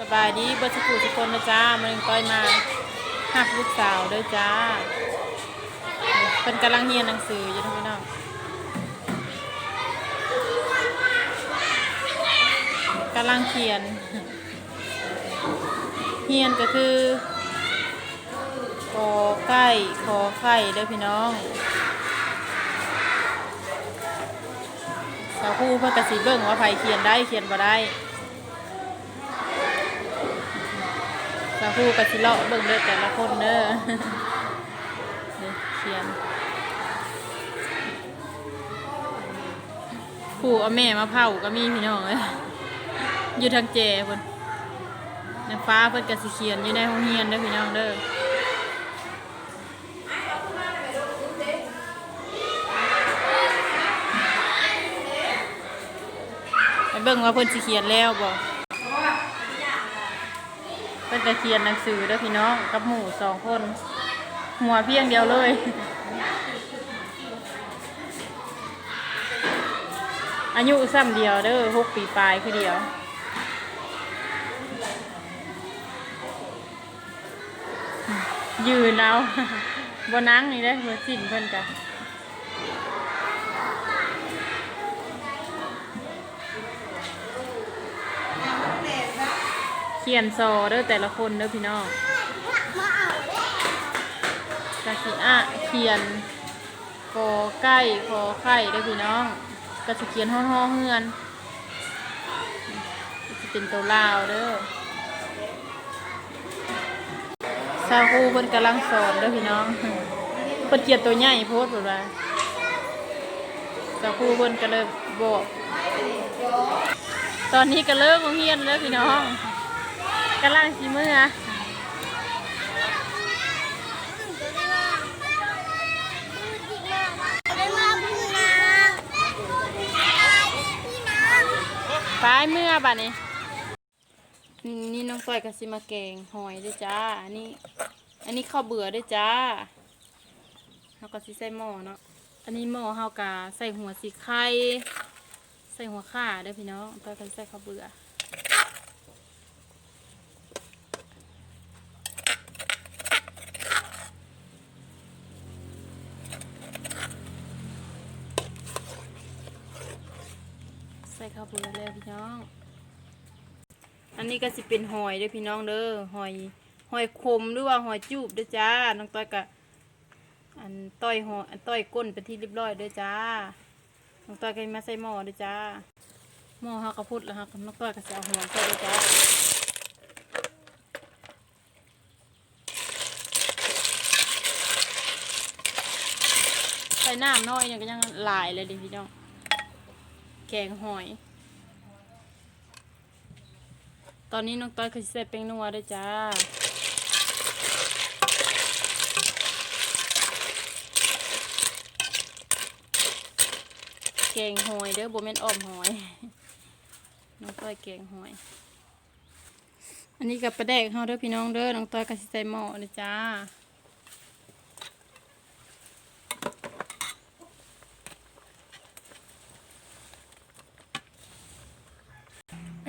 สบายดีบิร์สกูทุกคนนะจ้ามันยังต้อยมาหักลูกสาวด้วยจ้าเป็นกำลังเรียนหนังสืออยู่ทุกพี่น้องกำลังเขียนเฮียนก็คือกอไก่ขอไข่เด้อพี่น้องสาวคู่เพื่อกระสีเบิ่งว่าไผเขียนได้เขียนบ่ได้ สาคูกะสิเลาะเบิ่งเด้อแต่ละคนเด้อนี่เขียนผู้เอาแม่มาเผาก็มีพี่น้องเอ้ยอยู่ทางแจเพิ่นนางฟ้าเพิ่นก็สิเขียนอยู่ในห้องเรียนเด้อพี่น้องเด้อเบิ่งว่าเพิ่นสิเขียนแล้วบ่ เพิ่นจะเขียนหนังสือเด้อพี่น้องกับหมูสองคน หัวเพียงเดียวเลยอายุซ้ำเดียวเด้อหกปีปลายคือเดียว ยืนเอาบนนั่งนี่ได้อเพื่อสิ้นเพิ่อนกัน ขียนซอเด้อแต่ละคนเด้อพี่น้องกะสิอะเขียนกอไก่ขอไข่เด้อพี่น้องกะสิเขียนห้องห้องเฮือนจะเป็นตัวลาวเด้อซาคูเพิ่นกำลังสอนเด้อพี่น้องเพิ่นเขียนตัวใหญ่โพดเพิ่นว่าซาคูเพิ่นก็เลยบอกตอนนี้ก็เลิกโรงเรียนแล้วพี่น้อง กำลังสีมืออะปเมื่อบัดนี้นี่น้องต้อยกับซิมาแกงหอยด้วยจ้า อันนี้ อันนี้ข้าวเบื่อด้วยจ้าเขาก็สิใส่หม้อเนาะ อันนี้หม้อเฮากะใส่หัวสีไข่ ใส่หัวข่าเด้อพี่น้องตอยก็สิใส่ข้าวเบื่อ ข้าวเบื่อแล้วพี่น้อง อันนี้ก็สิเป็นหอยเด้อพี่น้องเด้อหอยหอยขมหรือว่าหอยจูบเด้อจ้าน้องต้อยกะอันต้อยหอยอันต้อยก้นเป็นที่เรียบร้อยเด้อจ้าน้องต้อยก็มาใส่หม้อเด้อจ้าหม้อฮากระพุดแล้วฮากับน้องต้อยก็จะเอาหัวใส่เด้อจ้าใส่น้ำน้อยยังก็ยังหลายเลยดิพี่น้องแกงหอย ตอนนี้น้องต้อยคือสิใส่เป้งนัวด้วยจ้าแกงหอยเด้อโบเมนอ้อมหอยน้องต้อยแกงหอย อันนี้กับปลาแดกเฮาเด้อพี่น้องเด้อน้องต้อยก็สิใส่หม้อเลยจ้า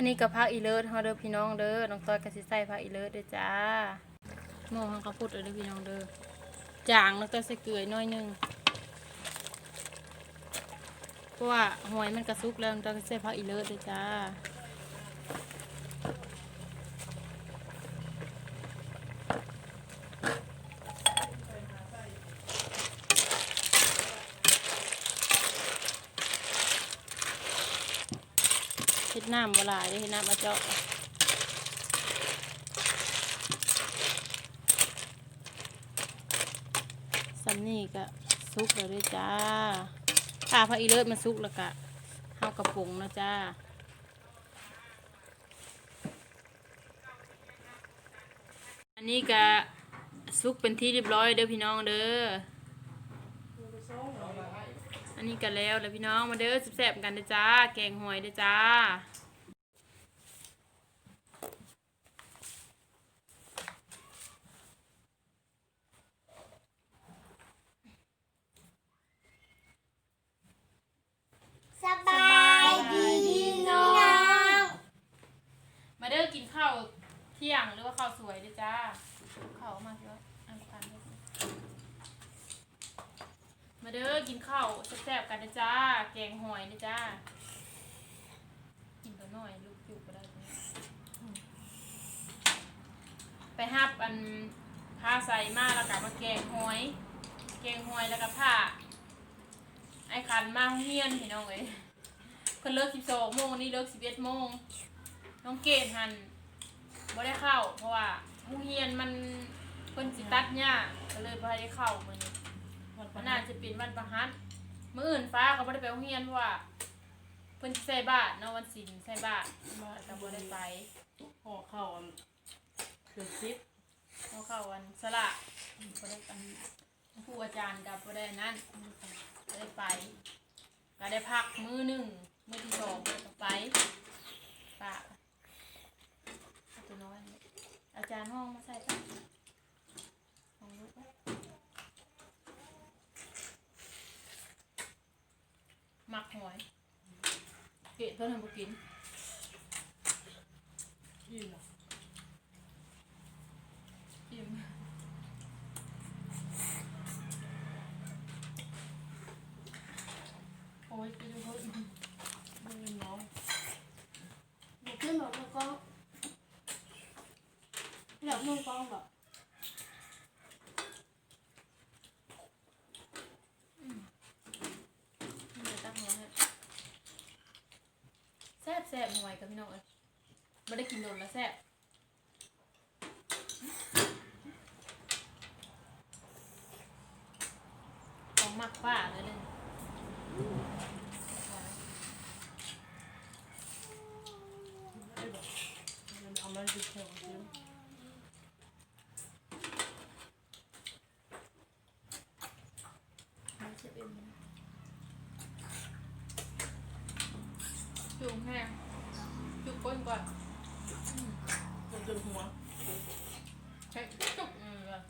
อันนี้กับผักอีเลิศเฮาเด้อพี่น้องเด้อ น้องต้อยก็สิใส่ผักอีเลิศเด้อจ้าหม้อเฮาก็พูดเลยเด้อพี่น้องเด้อ จางน้องต้อยใส่เกลือหน้อยหนึงเพราะว่าหอยมันกระซุกแล้วน้องต้อยก็ใส่ผักอีเลิศเด้อจ้า น้ำบ่หลายเห็ดน้ำมาเจาะซันนี่ก็สุกแล้วเด้วยจ้าถ้าพระอีเลิศมันสุกแล้วก็เฮากระปุงนะจ้าอันนี้ก็สุกเป็นที่เรียบร้อยเด้อพี่น้องเด้อ อันนี้กันแล้วแล้วพี่น้องมาเด้อแซ่บๆกันเด้อจ้า แกงหอยเด้อจ้า สบายดีน้อง มา เที่ยงหรือว่าข้าวสวยด้วยจ้าข้าวเอามาเถอะอันกันด้วยมาเด้อกินข้าวแซ่บๆกันนะจ้า แกงหอยนะจ้า กินตัวน้อยลูกจุกก็ได้ ไปหับอันผ้าใส่มาแล้วก็มาแกงหอย แกงหอยแล้วก็ผ้าไอ้คันมาโรงเฮียนพี่น้องเอ้ยเพิ่นเลิก12โมงนี่เลิก11โมงน้องเกดหัน บ่ได้เข้า เพราะว่าโรงเรียนมันเพิ่นสิตัดหญ้าก็เลยบ่ได้เข้ามื้อนี้มันน่าจะเป็นวันประหัสมื้ออื่นฟ้าก็บ่ได้ไปโรงเรียนเพราะว่าเพิ่นสิใส่บาตรเนาะวันศีลใส่บาตรก็บ่ได้ไปห่อข้าวอันคือซิปเพราะเข้าวันสละบ่ได้ไปผู้อาจารย์ก็บ่ได้นั่นบ่ได้ไปก็ได้พักมื้อหนึ่งมื้อที่สองก็ไปปะเอาตัวน้อยนี่อา จานห้องมาใส่ปะห้องลูกปะหมักหอย เกดเพื่อนทำบุกินยี่หรอมโอ้ยไปดูเขาอิ่ม ไม่เป็นน้อง Một cái một con con Lọc mông con rồi เดี๋ยวตั้งหัวให้แซ่บแซ่บหน่วยกับพี่น้องเอ้ยไม่ได้กินโดนแล้วแซ่บของมักป้าเลยเลยไอ้บอกมันเอามาดิบเชียวซิป มันจะเป็น จุ่มแห้งจุ่มก้นก่อนมันจนหัวใช่จุ่มเลย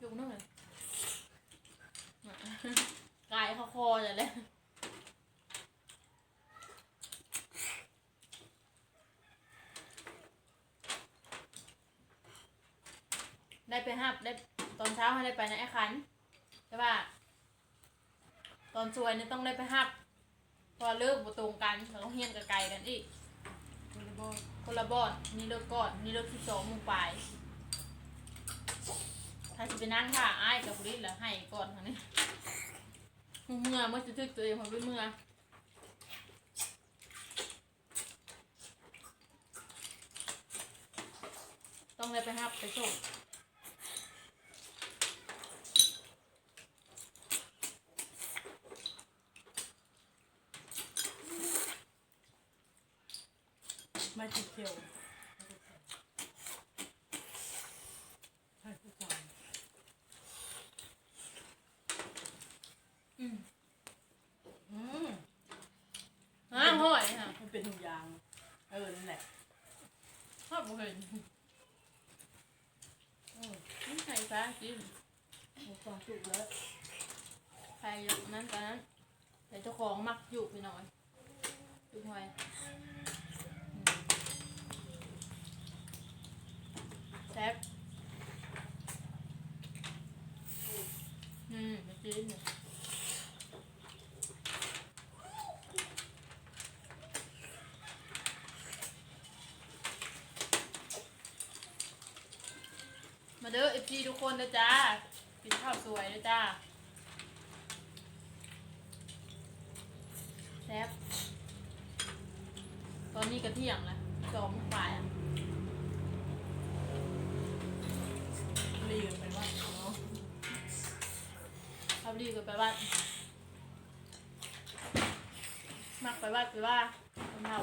จุ่มนั่นเลยกายเขาคอจะเลยได้ไปหับได้ตอนเช้าให้ได้ไปนะไอ้คันใช่ป่ะตอนสวยเนี่ยต้องได้ไปหับ พอเลิกบ่ตรงกันแล้วก็เฮียนกับไกลกันอีกมันจะบอกคนละบอนนี่เลิกก่อนนี่เลิกที่สองโมงปลายถ้าจะไปนั่งค่ะอ้ายกับบริษแล้วให้ก่อนทางนี้เมื่อเมื่อจะทึกตัวเองผมไปเมื่อต้องเลยไปหับไปส่ง ไม่ติดเชียวใช่ผู้ชายอืมอืมอ้าวห้อยค่ะมันเป็นทุกอย่าง เออ นั่นแหละชอบเห็นอืมนี่ใครฟ้ากินมันฟังสุกแล้วใครอยู่นั้นตอนนั้นแต่เจ้าของมักอยู่ไปหน่อยอยู่หอยอืมแซ่บอืมมากินเนี่ยมาเด้อเอฟซีทุกคนนะจ้ากินข้าวสวยนะจ้าแซ่บตอนนี้กระเที่ยงล้วสอง เขาดีกันไปวัดมักไปวัดไปว่านเฒ่า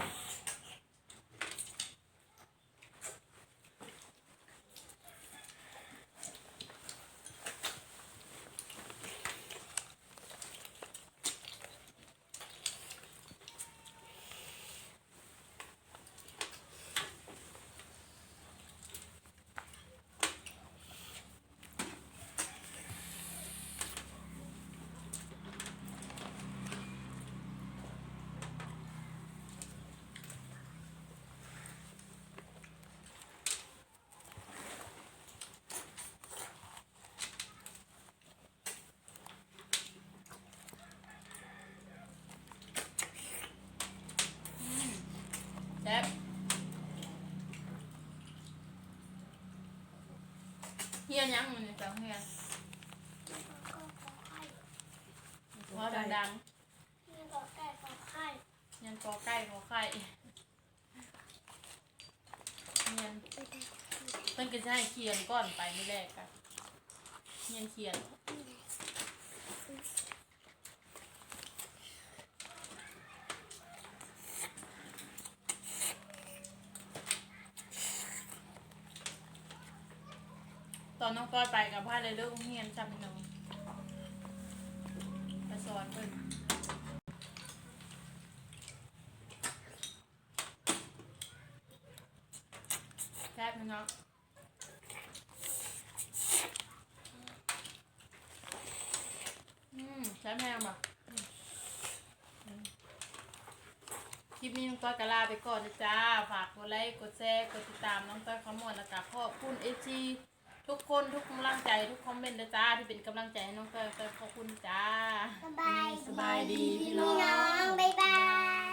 ฮียนยังมันเนี่ยจังเฮียเพราะดังนี่ก็ไก่ก็ไข่ๆเฮียนกอไก่ขอไข่เฮียนเพิ่นก็จะให้เขียนก่อนไปไม่แรกกันเฮียนเขียน ตอนน้องก้อยไปกับพ่อเลยเลิกโรงเรียนจำหนึ่งไปสอนเพิ่นแซ่บไหมเนาะอืมแซ่บแห้งป่ะอืมคลิปนี้น้องต้อยกะลาไปก่อนนะจ้า ฝากกดไลค์ กดแชร์ กดติดตามน้องต้อยขมวดแล้วก็ขอบคุณเอจี ทุกคนทุกกำลังใจทุกคอมเมนต์นะจ้าที่เป็นกำลังใจให้น้องเตยเตยขอบคุณจ้า สบายสบายดีพี่น้พี่องน้อง บ๊ายบาย